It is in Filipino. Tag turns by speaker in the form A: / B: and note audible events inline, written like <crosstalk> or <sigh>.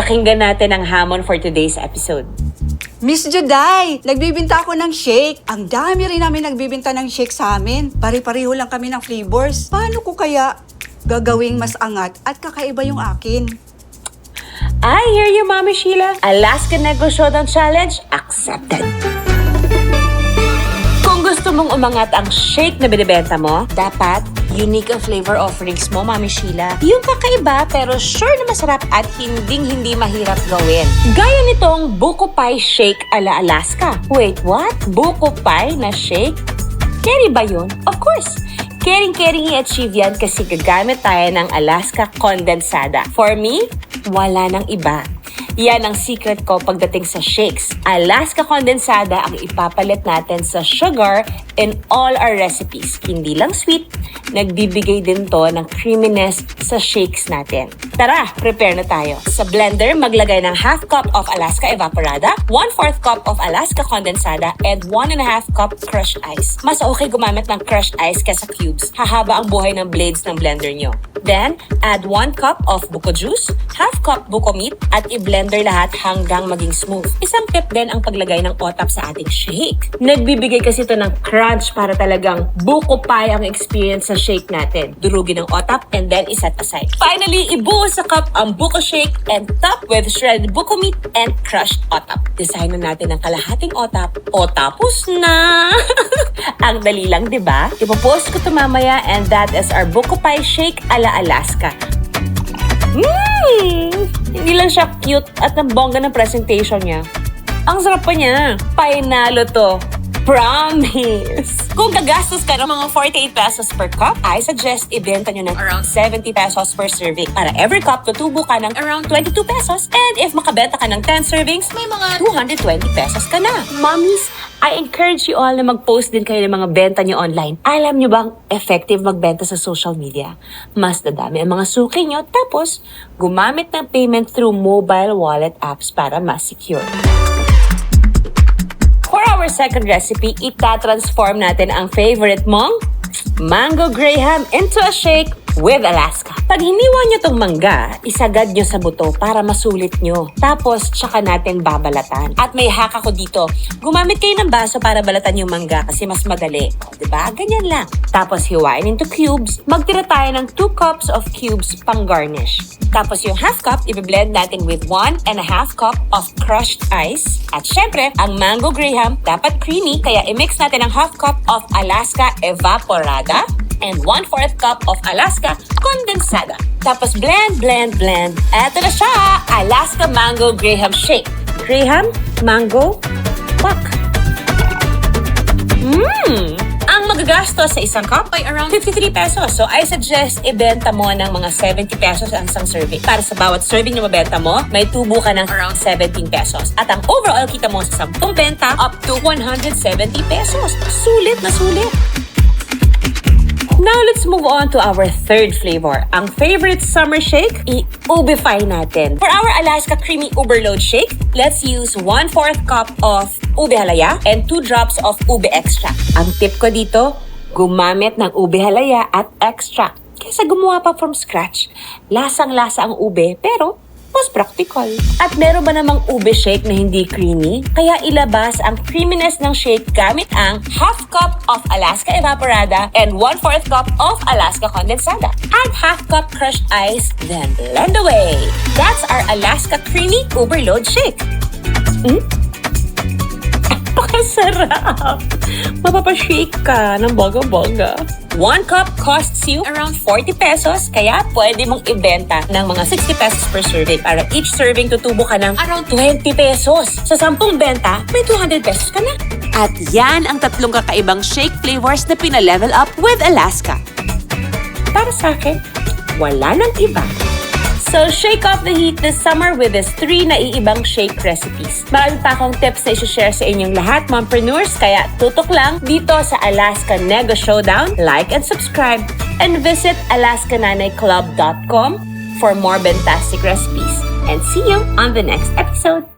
A: Pakinggan natin ang hamon for today's episode.
B: Miss Juday, nagbibinta ako ng shake. Ang dami rin namin nagbibinta ng shake sa amin. Pare-pareho lang kami ng flavors. Paano ko kaya gagawing mas angat at kakaiba yung akin?
A: I hear you, Mami Sheila. Alaska Negro Showdown Challenge accepted. Kung gusto mong umangat ang shake na binibenta mo, dapat unique flavor offerings mo, Mami Sheila. Yung kakaiba pero sure na masarap at hinding-hindi mahirap gawin. Gaya nitong Buko Pie Shake ala Alaska. Wait, what? Buko Pie na shake? Carry ba yun? Of course! Caring-caring i-achieve yan kasi gagamit tayo ng Alaska Condensada. For me, wala nang iba. Yan ang secret ko pagdating sa shakes. Alaska Condensada ang ipapalit natin sa sugar in all our recipes. Hindi lang sweet, nagbibigay din to ng creaminess sa shakes natin. Tara, prepare na tayo. Sa blender, maglagay ng half cup of Alaska Evaporada, 1/4 cup of Alaska Condensada, and 1 and a half cup crushed ice. Mas okay gumamit ng crushed ice kesa cubes. Hahaba ang buhay ng blades ng blender nyo. Then, add 1 cup of buko juice, half cup buko meat, at i-blender lahat hanggang maging smooth. Isang tip din ang paglagay ng otap sa ating shake. Nagbibigay kasi ito ng crunch para talagang buko pie ang experience sa shake natin. Durugin ng otap and then iset aside. Finally, ibuo sa cup ang buko shake and top with shredded buko meat and crushed otap. Design na natin ang kalahating otap o tapos na! <laughs> ang dali lang, di ba? Ipopost ko ito mamaya and that is our buko pie shake ala Alaska. Mmm! Hindi lang siya cute at ang bongga ng presentation niya. Ang sarap pa niya. Painalo to. Promise! Kung gagastos ka ng mga 48 pesos per cup, I suggest ibenta nyo ng around 70 pesos per serving. Para every cup, tutubo ka ng around 22 pesos. And if makabenta ka ng 10 servings, may mga 220 pesos ka na. Mommies, I encourage you all na mag-post din kayo ng mga benta nyo online. Alam nyo bang effective magbenta sa social media? Mas dadami ang mga suki nyo, tapos gumamit ng payment through mobile wallet apps para mas secure. For our second recipe, ita-transform natin ang favorite mong Mango Graham into a shake with Alaska. Pag hiniwa nyo tong mangga, isagad nyo sa buto para masulit nyo. Tapos, tsaka natin babalatan. At may hack ako dito. Gumamit kayo ng baso para balatan yung mangga kasi mas madali. O, diba? Ganyan lang. Tapos, hiwain into cubes. Magtira tayo ng 2 cups of cubes pang garnish. Tapos yung half cup, i-blend natin with 1 and a half cup of crushed ice. At syempre, ang mango graham dapat creamy, kaya i-mix natin ang half cup of Alaska Evaporada and 1/4 cup of Alaska Condensada. Tapos blend, blend, blend. Eto na siya! Alaska Mango Graham Shake. Graham, mango, pak. Mmm! Ang magagastos sa isang cup ay around 53 pesos. So I suggest ibenta mo ng mga 70 pesos ang isang serving. Para sa bawat serving na mabenta mo, may tubo ka ng around 17 pesos. At ang overall kita mo sa 10 benta up to 170 pesos. Sulit na sulit! Let's move on to our third flavor. Ang favorite summer shake, i-ubify natin. For our Alaska Creamy Uberload Shake, let's use 1/4 cup of ube halaya and 2 drops of ube extract. Ang tip ko dito, gumamit ng ube halaya at extract kaysa gumawa pa from scratch. Lasang-lasa ang ube, pero mas practical. At meron ba namang ube shake na hindi creamy? Kaya ilabas ang creaminess ng shake gamit ang half cup of Alaska Evaporada and 1/4 cup of Alaska Condensada. Add half cup crushed ice, then blend away. That's our Alaska Creamy Uberload Shake. Mm? Napakasarap! Mapapashake ka ng baga-baga. One cup costs you around 40 pesos, kaya pwede mong ibenta ng mga 60 pesos per serving. Para each serving, tutubo ka ng around 20 pesos. Sa 10 benta, may 200 pesos ka na.
C: At yan ang tatlong kakaibang shake flavors na pina-level up with Alaska.
A: Para sa akin, wala nang iba. So, shake off the heat this summer with these three naiibang shake recipes. Marami pa akong tips na isi-share sa inyong lahat, mompreneurs, kaya tutok lang dito sa Alaska Nego Showdown. Like and subscribe. And visit alaskananayclub.com for more fantastic recipes. And see you on the next episode.